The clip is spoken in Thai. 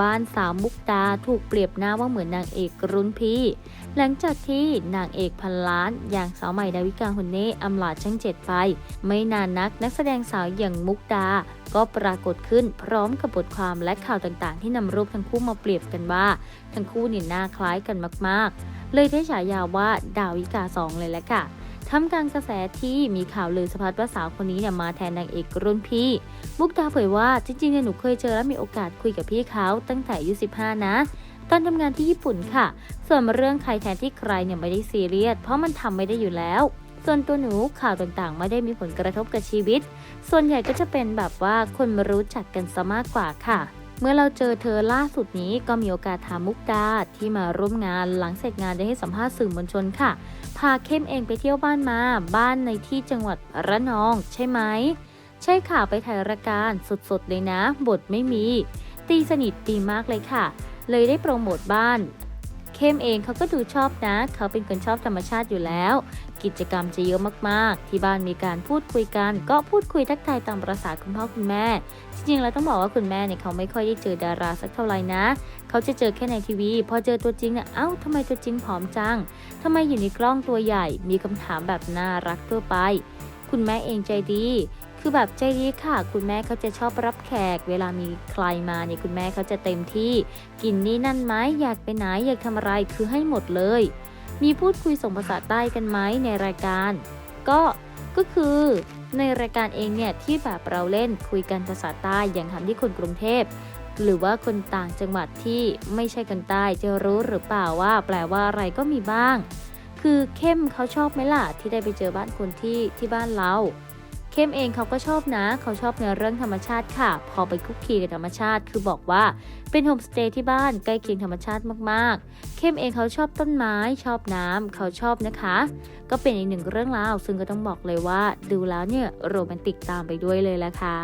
บ้านสาวมุกดาถูกเปรียบหน้าว่าเหมือนนางเอกรุ่นพี่ หลังจากที่นางเอกพันล้าน อย่างสาวใหม่ดาวิกาฮุนเน่อำลาช่างเจ็ดไป ไม่นานนักนักแสดงสาวอย่างมุกดา ก็ปรากฏขึ้นพร้อมกับบทความและข่าวต่างๆ ที่นำรูปทั้งคู่มาเปรียบกันว่า ทั้งคู่นี่หน้าคล้ายกันมากๆ เลยได้ฉายาว่าดาวิกาสองเลยแหละค่ะ ทำกลารกระแสที่มีข่าวลือสะพัดว่าสาวคนนี้เนี่ยมาแทนนางเอกรุ่นพี่ มุกดาเผยว่าจริงๆเนี่ยหนูเคยเจอและมีโอกาสคุยกับพี่เขาตั้งแต่อายุ15 นะ ตอนทำงานที่ญี่ปุ่นค่ะ ส่วนเรื่องใครแทนที่ใครเนี่ยไม่ได้ซีเรียสเพราะมันทำไม่ได้อยู่แล้วส่วนตัวหนูข่าวต่างๆ ไม่ได้มีผลกระทบกับชีวิต ส่วนใหญ่ก็จะเป็นแบบว่าคนมารู้จักกันซะมากกว่าค่ะ เมื่อเราเจอเธอล่าสุดนี้ก็มีโอกาสถามมุกดาที่มาร่วมงานหลังเสร็จงานได้ให้สัมภาษณ์สื่อมวลชนค่ะ พาเข้มเองไปเที่ยวบ้านมา บ้านในที่จังหวัดระนอง ใช่ไหม ใช่ค่ะไปถ่ายรายการสดๆเลยนะ บทไม่มี ตีสนิทดีมากเลยค่ะ เลยได้โปรโมทบ้าน เข้มเองเขาก็ดูชอบนะ เขาเป็นคนชอบธรรมชาติอยู่แล้ว กิจกรรมจะเยอะมากๆ ที่บ้านมีการพูดคุยกัน ก็พูดคุยทักทายตามประษาคุณพ่อคุณแม่ จริงๆแล้วต้องบอกว่าคุณแม่เนี่ยเขาไม่ค่อยได้เจอดาราสักเท่าไหร่นะ เขาจะเจอแค่ในทีวี พอเจอตัวจริงเนี่ยเอ้าทำไมตัวจริงผอมจังทำไมอยู่ในกล้องตัวใหญ่ มีคำถามแบบน่ารักทั่วไป คุณแม่เองใจดี คือแบบใจดีค่ะ คุณแม่เขาจะชอบรับแขก เวลามีใครมาเนี่ยคุณแม่เขาจะเต็มที่กินนี่นั่นไหมอยากไปไหนอยากทำอะไรคือให้หมดเลย มีพูดคุยส่งภาษาใต้กันไหมในรายการ ก็ก็คือในรายการเองเนี่ยที่แบบเราเล่นคุยกันภาษาใต้อย่างคำที่คนกรุงเทพหรือว่าคนต่างจังหวัดที่ไม่ใช่คนใต้จะรู้หรือเปล่าว่า แปลว่าอะไรก็มีบ้าง คือเข้มเขาชอบไหมล่ะที่ได้ไปเจอบ้านคนที่ที่บ้านเรา เข้มเองเขาก็ชอบนะ เขาชอบในเรื่องธรรมชาติค่ะ พอไปคุกคีกับธรรมชาติ คือบอกว่าเป็นโฮมสเตย์ที่บ้านใกล้เคียงธรรมชาติมากๆ เข้มเองเขาชอบต้นไม้ ชอบน้ำ เขาชอบนะคะ ก็เป็นอีกหนึ่งเรื่องราว ซึ่งก็ต้องบอกเลยว่า ดูแล้วเนี่ยโรแมนติกตามไปด้วยเลยละค่ะ